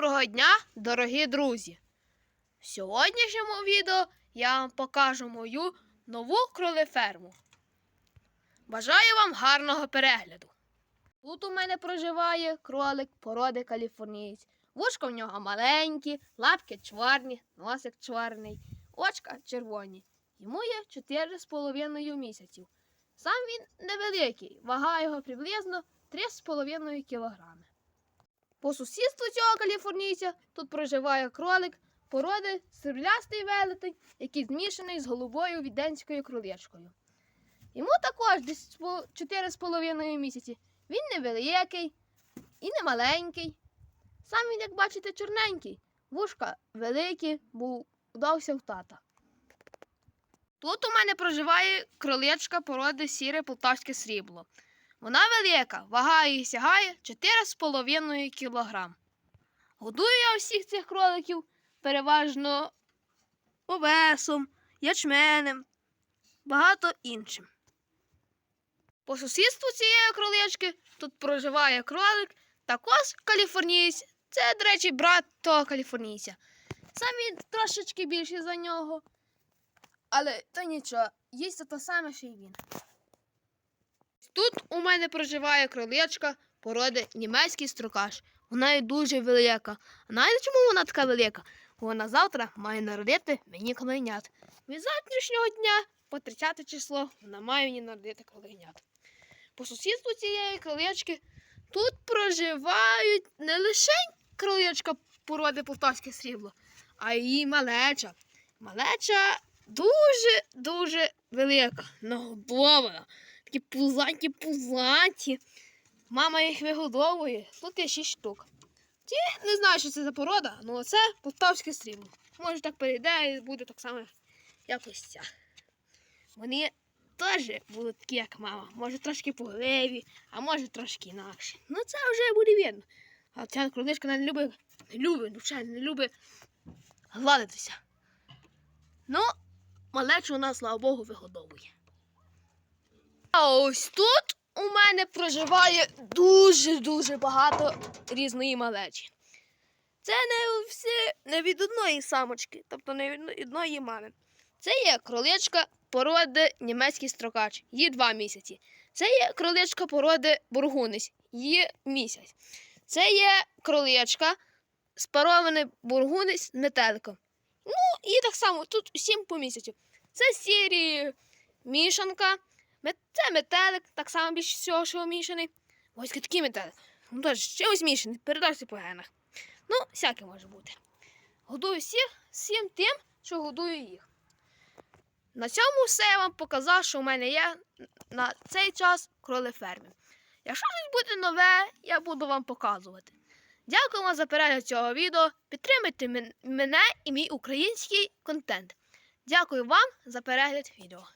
Доброго дня, дорогі друзі! В сьогоднішньому відео я вам покажу мою нову кролеферму. Бажаю вам гарного перегляду. Тут у мене проживає кролик породи каліфорнієць. Вушка в нього маленькі, лапки чорні, носик чорний, очка червоні. Йому є 4,5 місяців. Сам він невеликий, вага його приблизно 3,5 кілограми. По сусідству цього каліфорнійця тут проживає кролик породи сріблястий велетень, який змішаний з голубою віденською кроличкою. Йому також десь по 4,5 місяці. Він невеликий і не маленький. Сам він, як бачите, чорненький, вушка великі, бо вдався в тата. Тут у мене проживає кроличка породи сіре полтавське срібло. Вона велика, вага її сягає 4,5 кг. Годую я всіх цих кроликів переважно овесом, ячменем, багато іншим. По сусідству цієї кролички тут проживає кролик, також каліфорнієць. Це, до речі, брат того каліфорнійця. Сам він трошечки більший за нього. Але то нічого, їсть те саме, що й він. Тут у мене проживає кроличка породи німецький строкаш. Вона є дуже велика. А знаєте, чому вона така велика? Вона завтра має народити мені кроленят. Від завтрашнього дня по 30 число вона має мені народити кроленят. По сусідству цієї кролички тут проживають не лише кроличка породи полтавське срібло, а її малеча. Малеча дуже-дуже велика, нагодована. Такі пузаті пузаті. Мама їх вигодовує. Тут є шість штук. Ті не знаю, що це за порода, але це полтавське срібло. Може так перейде і буде так само, як ось ця. Вони теж будуть такі, як мама. Може трошки пугливі, а може трошки інакше. Ну це вже буде видно. А ця кроличка не любить, не любить, звичайно, не любить гладитися. Ну, малечу вона, слава Богу, вигодовує. А ось тут у мене проживає дуже-дуже багато різної малечі. Це не всі не від одної самочки, тобто не від одної мами. Це є кроличка породи німецький строкач, їй два місяці. Це є кроличка породи бургунець, їй місяць. Це є кроличка спарований бургунець з метеликом. Ну, і так само тут сім по місяцю. Це сірі мішанка. Це метелик, так само більше всього, що мішаний. Ось такий метелик. Ну, теж ще ось мішаний, передався по генах. Ну, всяке може бути. Годую всіх всім тим, що годую їх. На цьому все я вам показав, що в мене є на цей час кролеферми. Якщо щось буде нове, я буду вам показувати. Дякую вам за перегляд цього відео. Підтримуйте мен- мене і мій український контент. Дякую вам за перегляд відео.